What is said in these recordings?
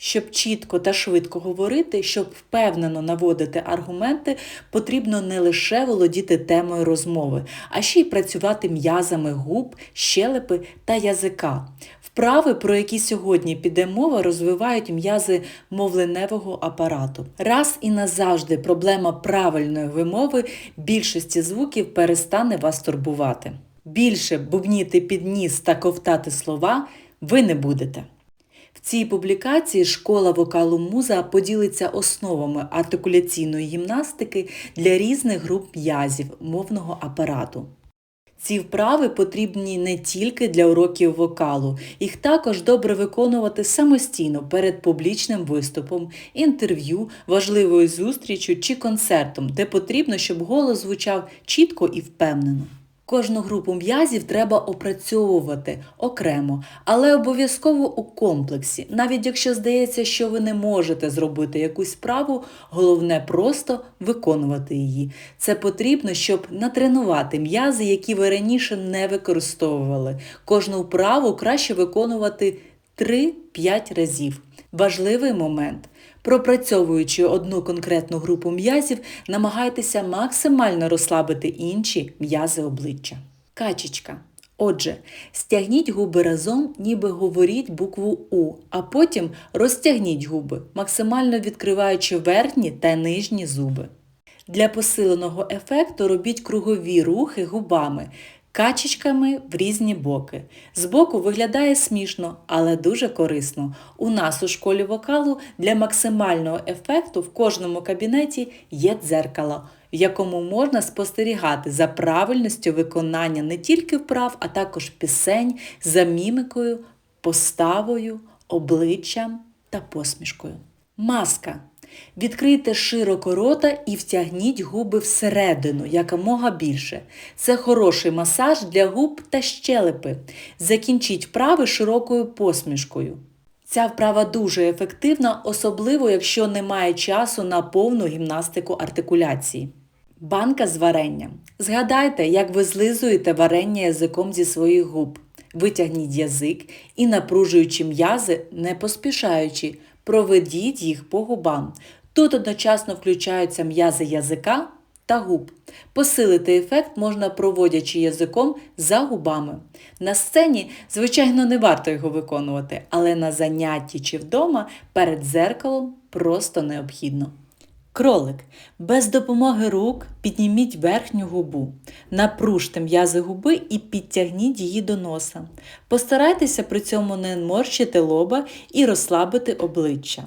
Щоб чітко та швидко говорити, щоб впевнено наводити аргументи, потрібно не лише володіти темою розмови, а ще й працювати м'язами губ, щелепи та язика. Вправи, про які сьогодні піде мова, розвивають м'язи мовленевого апарату. Раз і назавжди проблема правильної вимови більшості звуків перестане вас турбувати. Більше бубніти під ніс та ковтати слова ви не будете. В цій публікації школа вокалу муза поділиться основами артикуляційної гімнастики для різних груп м'язів мовного апарату. Ці вправи потрібні не тільки для уроків вокалу, їх також добре виконувати самостійно перед публічним виступом, інтерв'ю, важливою зустрічю чи концертом, де потрібно, щоб голос звучав чітко і впевнено. Кожну групу м'язів треба опрацьовувати окремо, але обов'язково у комплексі. Навіть якщо здається, що ви не можете зробити якусь справу, головне просто виконувати її. Це потрібно, щоб натренувати м'язи, які ви раніше не використовували. Кожну вправу краще виконувати 3-5 разів. Важливий момент. Пропрацьовуючи одну конкретну групу м'язів, намагайтеся максимально розслабити інші м'язи обличчя. Качечка. Отже, стягніть губи разом, ніби говоріть букву У, а потім розтягніть губи, максимально відкриваючи верхні та нижні зуби. Для посиленого ефекту робіть кругові рухи губами, качечками в різні боки. Збоку виглядає смішно, але дуже корисно. У нас у школі вокалу для максимального ефекту в кожному кабінеті є дзеркало, в якому можна спостерігати за правильністю виконання не тільки вправ, а також пісень за мімікою, поставою, обличчям та посмішкою. Маска. Відкрийте широко рота і втягніть губи всередину якомога більше. Це хороший масаж для губ та щелепи. Закінчіть вправи широкою посмішкою. Ця вправа дуже ефективна, особливо якщо немає часу на повну гімнастику артикуляції. Банка з варенням. Згадайте, як ви злизуєте варення язиком зі своїх губ. Витягніть язик і, напружуючи м'язи, не поспішаючи, проведіть їх по губам. Тут одночасно включаються м'язи язика та губ. Посилити ефект можна проводячи язиком за губами. На сцені, звичайно, не варто його виконувати, але на занятті чи вдома перед зеркалом просто необхідно. Кролик. Без допомоги рук підніміть верхню губу, напружте м'язи губи і підтягніть її до носа. Постарайтеся при цьому не морщити лоба і розслабити обличчя.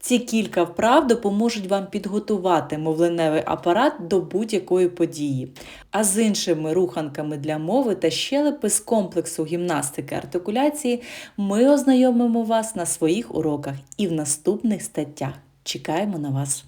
Ці кілька вправ допоможуть вам підготувати мовленевий апарат до будь-якої події. А з іншими руханками для мови та щелепи з комплексу гімнастики артикуляції ми ознайомимо вас на своїх уроках і в наступних статтях. Чекаємо на вас!